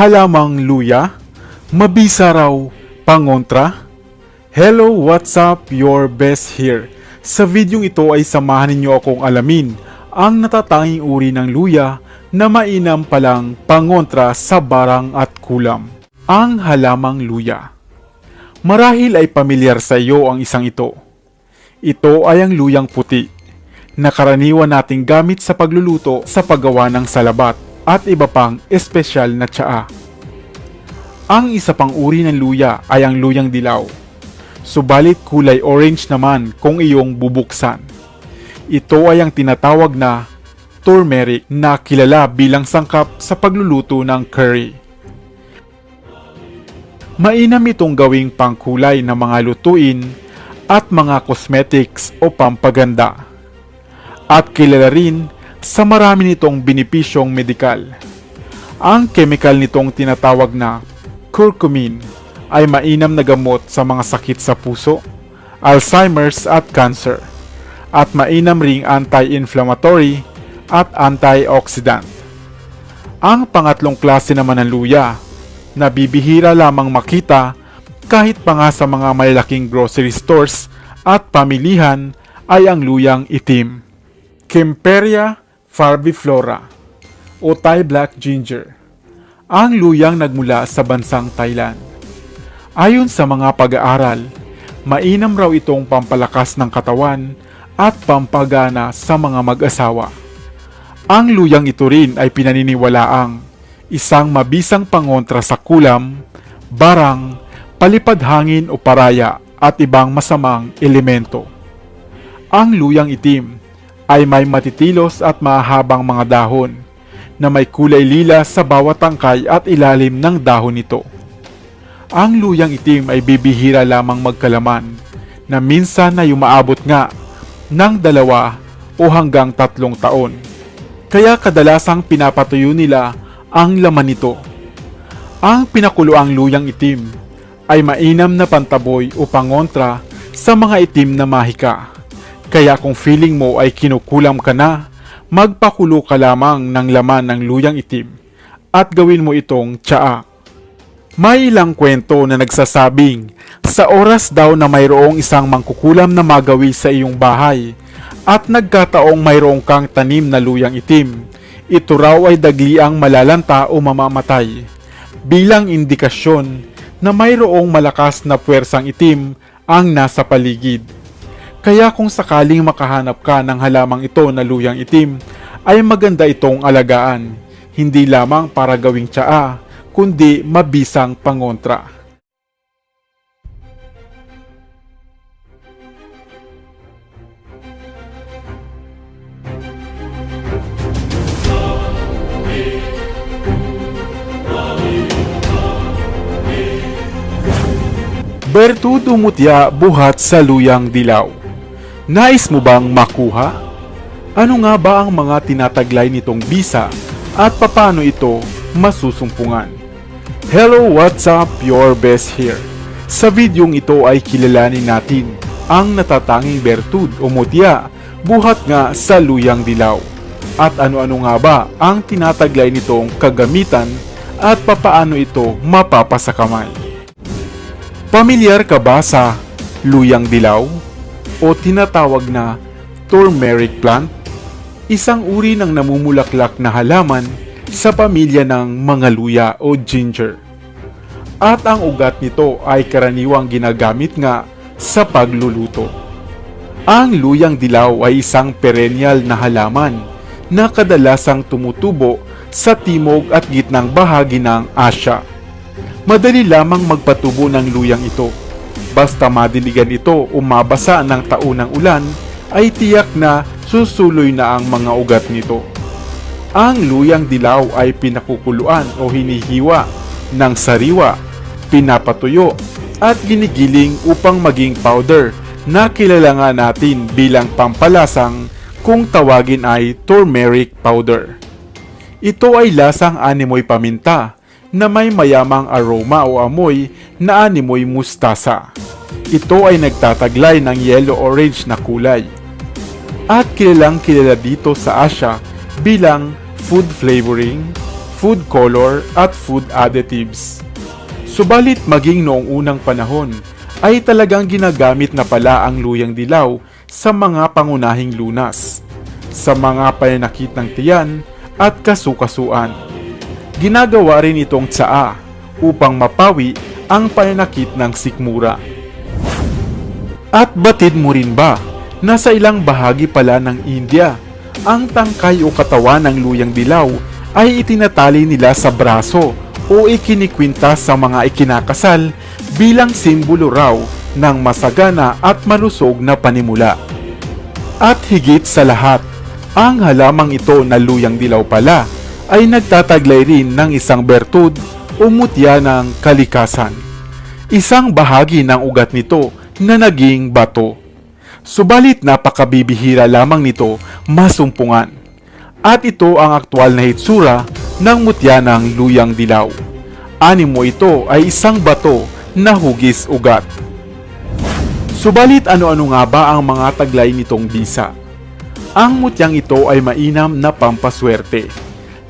halamang luya, mabisa raw pangontra. Hello, what's up? Your best here. Sa videong ito ay samahan ninyo akong alamin ang natatanging uri ng luya na mainam palang pangontra sa barang at kulam. Ang halamang luya. Marahil ay pamilyar sa iyo ang isang ito. Ito ay ang luyang puti na karaniwan nating gamit sa pagluluto sa paggawa ng salabat at iba pang espesyal na tsaa. Ang isa pang uri ng luya ay ang luyang dilaw. Subalit kulay orange naman kung iyong bubuksan. Ito ay ang tinatawag na turmeric na kilala bilang sangkap sa pagluluto ng curry. Mainam itong gawing pangkulay ng mga lutuin at mga cosmetics o pampaganda. At kilala rin sa marami nitong binipisyong medikal. Ang chemical nitong tinatawag na curcumin ay mainam na gamot sa mga sakit sa puso, Alzheimer's at cancer, at mainam ring anti-inflammatory at antioxidant. Ang pangatlong klase naman ng luya na bibihira lamang makita kahit pa nga sa mga malalaking grocery stores at pamilihan ay ang luyang itim. Kimperia farviflora o Thai Black Ginger. Ang luyang nagmula sa bansang Thailand. Ayon sa mga pag-aaral, mainam raw itong pampalakas ng katawan at pampagana sa mga mag-asawa. Ang luyang ito rin ay pinaniniwalaang isang mabisang pangontra sa kulam, barang, palipad hangin o paraya at ibang masamang elemento. Ang luyang itim ay may matitilos at mahabang mga dahon na may kulay lila sa bawat tangkay at ilalim ng dahon nito. Ang luyang itim ay bibihira lamang magkalaman na minsan ay umaabot nga ng dalawa o hanggang tatlong taon. Kaya kadalasang pinapatuyo nila ang laman nito. Ang pinakuluang luyang itim ay mainam na pantaboy o pangontra sa mga itim na mahika. Kaya kung feeling mo ay kinukulam ka na, magpakulo ka lamang ng laman ng luyang itim at gawin mo itong tsaa. May ilang kwento na nagsasabing sa oras daw na mayroong isang mangkukulam na magawi sa iyong bahay at nagkataong mayroong kang tanim na luyang itim, ito raw ay dagliang malalanta o mamamatay bilang indikasyon na mayroong malakas na puwersang itim ang nasa paligid. Kaya kung sakaling makahanap ka ng halamang ito na luyang itim, ay maganda itong alagaan, hindi lamang para gawing tsaa, kundi mabisang pangontra. Bertudo mutya buhat sa luyang dilaw. Nais mo bang makuha? Ano nga ba ang mga tinataglay nitong bisa at papaano ito masusumpungan? Hello, what's up? Your best here. Sa videong ito ay kilalanin natin ang natatanging bertud o mutya buhat nga sa luyang dilaw. At ano-ano nga ba ang tinataglay nitong kagamitan at papaano ito mapapasakamay? Pamilyar ka ba sa luyang dilaw o tinatawag na turmeric plant? Isang uri ng namumulaklak na halaman sa pamilya ng mga luya o ginger. At ang ugat nito ay karaniwang ginagamit nga sa pagluluto. Ang luyang dilaw ay isang perennial na halaman na kadalasang tumutubo sa timog at gitnang bahagi ng Asya. Madali lamang magpatubo ng luyang ito. Basta madiligan ito o mabasa ng taunang ulan, ay tiyak na susuloy na ang mga ugat nito. Ang luyang dilaw ay pinakukuluan o hinihiwa ng sariwa, pinapatuyo at ginigiling upang maging powder na kilala nga natin bilang pampalasang kung tawagin ay turmeric powder. Ito ay lasang animoy paminta na may mayamang aroma o amoy na animoy mustasa. Ito ay nagtataglay ng yellow-orange na kulay. At kilalang kilala dito sa Asia bilang food flavoring, food color at food additives. Subalit maging noong unang panahon ay talagang ginagamit na pala ang luyang dilaw sa mga pangunahing lunas, sa mga pananakit ng tiyan at kasukasuan. Ginagawa rin itong tsaa upang mapawi ang pananakit ng sikmura. At batid mo rin ba na sa ilang bahagi pala ng India, ang tangkay o katawan ng luyang dilaw ay itinatali nila sa braso o ikinikwinta sa mga ikinakasal bilang simbolo raw ng masagana at malusog na panimula. At higit sa lahat, ang halamang ito na luyang dilaw pala ay nagtataglay rin ng isang bertud o mutya ng kalikasan. Isang bahagi ng ugat nito na naging bato. Subalit napakabibihira lamang nito masumpungan. At ito ang aktwal na hitsura ng mutya ng luyang dilaw. Animo ito ay isang bato na hugis ugat. Subalit ano-ano nga ba ang mga taglay nitong bisa? Ang mutyang ito ay mainam na pampaswerte,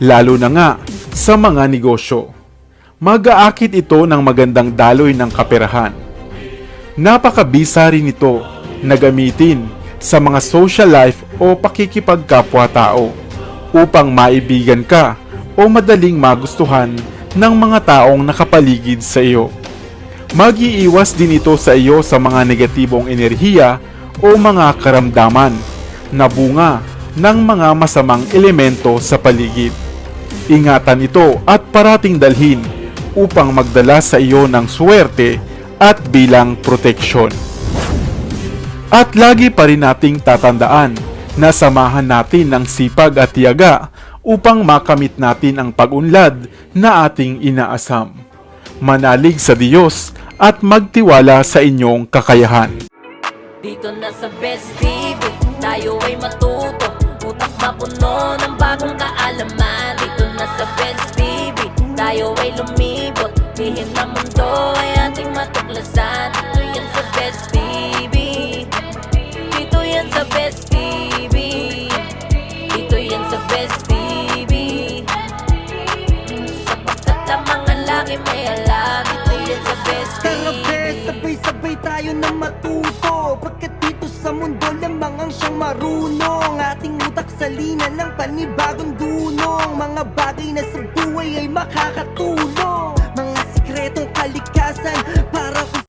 lalo na nga sa mga negosyo. Mag-aakit ito ng magandang daloy ng kaperahan. Napakabisa rin ito na gamitin sa mga social life o pakikipagkapwa-tao upang maibigan ka o madaling magustuhan ng mga taong nakapaligid sa iyo. Mag-iiwas din ito sa iyo sa mga negatibong enerhiya o mga karamdaman na bunga ng mga masamang elemento sa paligid. Ingatan ito at parating dalhin upang magdala sa iyo ng swerte at bilang proteksyon. At lagi pa rin nating tatandaan na samahan natin ng sipag at tiyaga upang makamit natin ang pag-unlad na ating inaasam. Manalig sa Diyos at magtiwala sa inyong kakayahan. Dito na sa Best TV, tayo ay matuto Utak mapuno ng bagong kaalaman Dito na sa Best TV, tayo ay lumibot. Lihim ng mundo ay ating matuklasan. Dito yan sa Best TV Dito yan sa Best TV Dito yan sa Best TV Sapagkat ang mga laki may alam. Dito yan sa Best be, sabay-sabay tayo na matuto. Pagkat dito sa mundo lamang ang siyang marunong. Ating utak salinan ng panibagong Mga bagay na sa buhay ay kalikasan